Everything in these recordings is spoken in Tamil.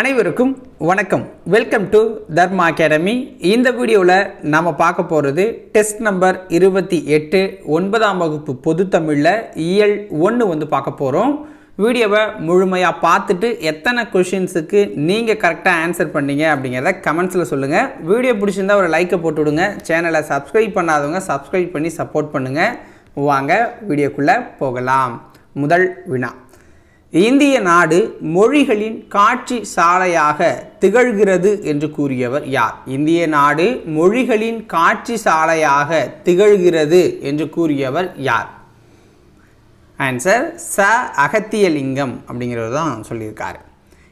அனைவருக்கும் வணக்கம். வெல்கம் டு தர்மா அகாடமி இந்த வீடியோவில் நாம் பார்க்க போகிறது டெஸ்ட் நம்பர் இருபத்தி எட்டு ஒன்பதாம் வகுப்பு பொதுத்தமிழில் இயல் ஒன்று வந்து பார்க்க போகிறோம் வீடியோவை முழுமையாக பார்த்துட்டு எத்தனை கொஷின்ஸுக்கு நீங்கள் கரெக்டாக ஆன்சர் பண்ணீங்க அப்படிங்கிறத கமெண்ட்ஸில் சொல்லுங்கள் வீடியோ பிடிச்சிருந்தா ஒரு லைக்கை போட்டு விடுங்க. சேனலை சப்ஸ்கிரைப் பண்ணாதவங்க சப்ஸ்கிரைப் பண்ணி சப்போர்ட் பண்ணுங்கள் வாங்க வீடியோக்குள்ளே போகலாம். முதல் வினா. இந்திய நாடு மொழிகளின் காட்சி சாலையாக திகழ்கிறது என்று கூறியவர் யார்? இந்திய நாடு மொழிகளின் காட்சி சாலையாக திகழ்கிறது என்று கூறியவர் யார்? ஆன்சர் ச. அகத்தியலிங்கம் அப்படிங்கிறது தான் சொல்லியிருக்காரு.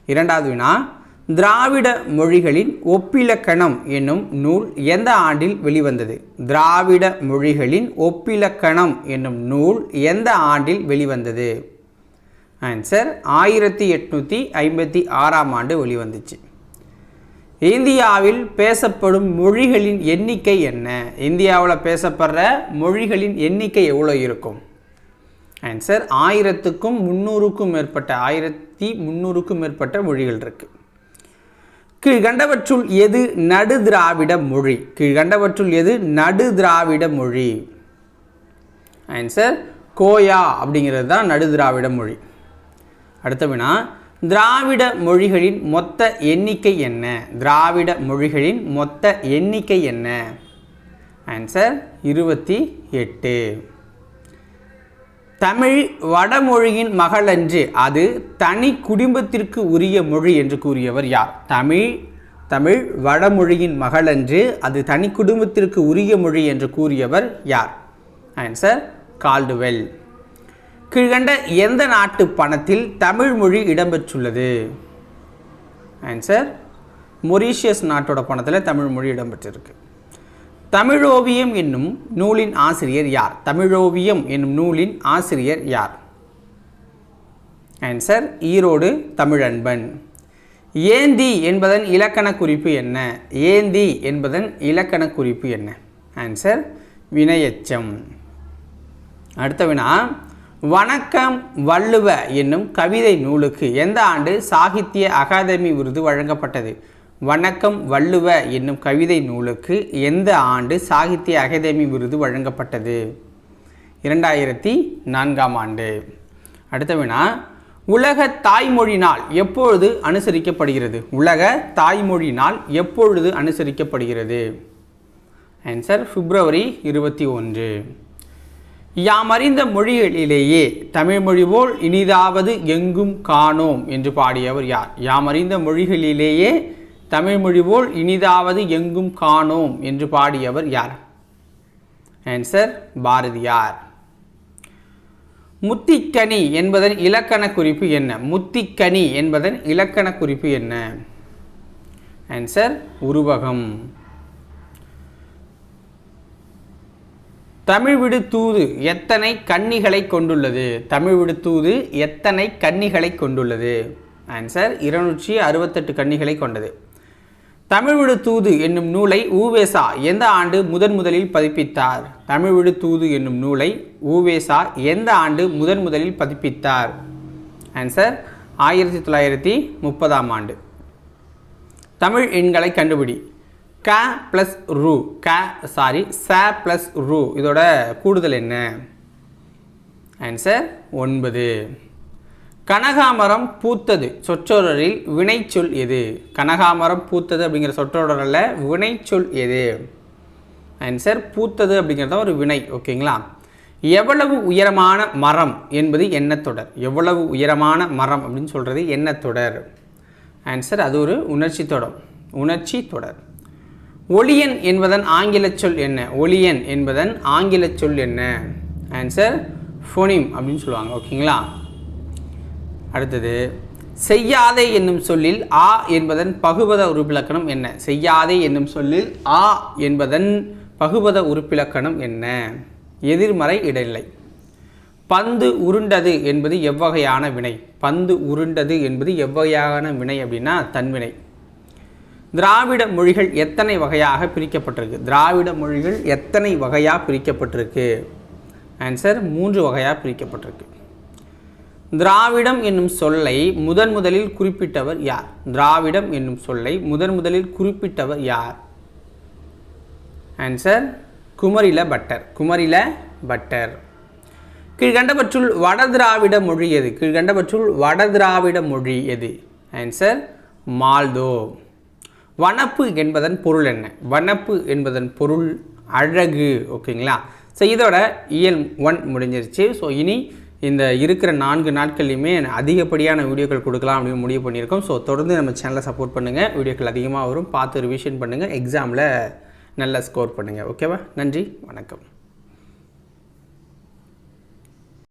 இரண்டாவது வினா திராவிட மொழிகளின் ஒப்பிலக்கணம் என்னும் நூல் எந்த ஆண்டில் வெளிவந்தது? திராவிட மொழிகளின் ஒப்பிலக்கணம் என்னும் நூல் எந்த ஆண்டில் வெளிவந்தது? ஆன்சர் ஆயிரத்தி எட்நூற்றி ஐம்பத்தி ஆறாம் ஆண்டு வெளிவந்துச்சு. இந்தியாவில் பேசப்படும் மொழிகளின் எண்ணிக்கை என்ன? இந்தியாவில் பேசப்படுற மொழிகளின் எண்ணிக்கை எவ்வளோ இருக்கும்? ஆன்சர் ஆயிரத்துக்கும் முந்நூறுக்கும் மேற்பட்ட ஆயிரத்தி முந்நூறுக்கும் மேற்பட்ட மொழிகள் இருக்குது கீழ்கண்டவற்றுள் எது நடு திராவிட மொழி? கீழ்கண்டவற்றுள் எது நடு திராவிட மொழி? ஆன்சர் கோயா அப்படிங்கிறது தான் நடு திராவிட மொழி. அடுத்த வினா திராவிட மொழிகளின் மொத்த எண்ணிக்கை என்ன? திராவிட மொழிகளின் மொத்த எண்ணிக்கை என்ன? ஆன்சர் இருபத்தி எட்டு. தமிழ் வடமொழியின் மகளன்று அது தனி குடும்பத்திற்கு உரிய மொழி என்று கூறியவர் யார்? தமிழ் தமிழ் வடமொழியின் மகளன்று அது தனி குடும்பத்திற்கு உரிய மொழி என்று கூறியவர் யார்? Answer Caldwell. கீழ்கண்ட எந்த நாட்டு பணத்தில் தமிழ் மொழி இடம்பெற்றுள்ளது? ஆன்சர் மொரீஷியஸ் நாட்டோட பணத்தில் தமிழ் மொழி இடம்பெற்றிருக்கு. தமிழோவியம் என்னும் நூலின் ஆசிரியர் யார்? தமிழோவியம் என்னும் நூலின் ஆசிரியர் யார்? ஆன்சர் ஈரோடு தமிழன்பன். ஏந்தி என்பதன் இலக்கண குறிப்பு என்ன? ஏந்தி என்பதன் இலக்கண குறிப்பு என்ன? ஆன்சர் வினையச்சம். அடுத்த வினா வணக்கம் வள்ளுவ என்னும் கவிதை நூலுக்கு எந்த ஆண்டு சாகித்ய அகாதமி விருது வழங்கப்பட்டது? வணக்கம் வள்ளுவ என்னும் கவிதை நூலுக்கு எந்த ஆண்டு சாகித்ய அகாதமி விருது வழங்கப்பட்டது? இரண்டாயிரத்தி நான்காம் ஆண்டு. அடுத்த வினா உலக தாய்மொழி நாள் எப்பொழுது அனுசரிக்கப்படுகிறது? உலக தாய்மொழி நாள் எப்பொழுது அனுசரிக்கப்படுகிறது? ஆன்சர் பிப்ரவரி இருபத்தி ஒன்று. யாம் அறிந்த மொழிகளிலேயே தமிழ்மொழி போல் இனிதாவது எங்கும் காணோம் என்று பாடியவர் யார்? யாம் அறிந்த மொழிகளிலேயே தமிழ்மொழி போல் இனிதாவது எங்கும் காணோம் என்று பாடியவர் யார்? ஆன்சர் பாரதியார். முத்திக்கனி என்பதன் இலக்கண குறிப்பு என்ன? முத்திக்கனி என்பதன் இலக்கண குறிப்பு என்ன? ஆன்சர் உருவகம். தமிழ் விடு தூது எத்தனை கன்னிகளை கொண்டுள்ளது? தமிழ் விடு தூது எத்தனை கன்னிகளை கொண்டுள்ளது? ஆன்சர் இருநூற்றி அறுபத்தெட்டு கன்னிகளை கொண்டது. தமிழ் விடு தூது என்னும் நூலை ஊவேசா எந்த ஆண்டு முதன் முதலில் பதிப்பித்தார்? தமிழ் விடு தூது என்னும் நூலை ஊவேசா எந்த ஆண்டு முதன் முதலில் பதிப்பித்தார்? ஆன்சர் ஆயிரத்தி தொள்ளாயிரத்தி முப்பதாம் ஆண்டு. தமிழ் எண்களை கண்டுபிடி. க ப்ளஸ் ரூ. க சாரி ச ப்ளஸ் ரூ. இதோட கூடுதல் என்ன? ஆன்சர் ஒன்பது. கனகாமரம் பூத்தது. சொற்றொடரில் வினைச்சொல் எது? கனகாமரம் பூத்தது அப்படிங்கிற சொற்றொடரில் வினைச்சொல் எது? ஆன்சர் பூத்தது அப்படிங்கிறது ஒரு வினை ஓகேங்களா? எவ்வளவு உயரமான மரம் என்பது எண்ணத்தொடர். எவ்வளவு உயரமான மரம் அப்படின்னு சொல்கிறது எண்ணத்தொடர். ஆன்சர் அது ஒரு உணர்ச்சி தொடர் உணர்ச்சி தொடர். ஒளியன் என்பதன் ஆங்கில சொல் என்ன? ஒளியன் என்பதன் ஆங்கில சொல் என்ன? ஆன்சர் ஃபோனிம் அப்படின்னு சொல்லுவாங்க. ஓகேங்களா? அடுத்தது செய்யாதே என்னும் சொல்லில் ஆ என்பதன் பகுபத உறுப்பிலக்கணம் என்ன? செய்யாதே என்னும் சொல்லில் ஆ என்பதன் பகுபத உறுப்பிலக்கணம் என்ன? எதிர்மறை இடைநிலை. பந்து உருண்டது என்பது எவ்வகையான வினை? பந்து உருண்டது என்பது எவ்வகையான வினை அப்படின்னா தன்வினை. திராவிட மொழிகள் எத்தனை வகையாக பிரிக்கப்பட்டிருக்கு? திராவிட மொழிகள் எத்தனை வகையாக பிரிக்கப்பட்டிருக்கு? ஆன்சர் மூன்று வகையாக பிரிக்கப்பட்டிருக்கு. திராவிடம் என்னும் சொல்லை முதன் முதலில் குறிப்பிட்டவர் யார்? திராவிடம் என்னும் சொல்லை முதன் முதலில் குறிப்பிட்டவர் யார்? ஆன்சர் குமரில பட்டர். குமரில பட்டர். கீழ்கண்டவற்றுள் வடதிராவிட மொழி எது? கீழ்கண்டவற்றுள் வடதிராவிட மொழி எது? ஆன்சர் மால்தோ. வனப்பு என்பதன் பொருள் என்ன? வனப்பு என்பதன் பொருள் அழகு ஓகேங்களா? ஸோ இதோட இயல் ஒன் முடிஞ்சிருச்சு. ஸோ இனி இந்த இருக்கிற நான்கு நாட்கள்லையுமே அதிகப்படியான வீடியோக்கள் கொடுக்கலாம் அப்படின்னு முடிவு பண்ணியிருக்கோம். ஸோ தொடர்ந்து நம்ம சேனலை சப்போர்ட் பண்ணுங்கள் வீடியோக்கள் அதிகமாக வரும். பார்த்து ரிவிஷன் பண்ணுங்கள் எக்ஸாமில் நல்லா ஸ்கோர் பண்ணுங்கள் ஓகேவா நன்றி. வணக்கம்.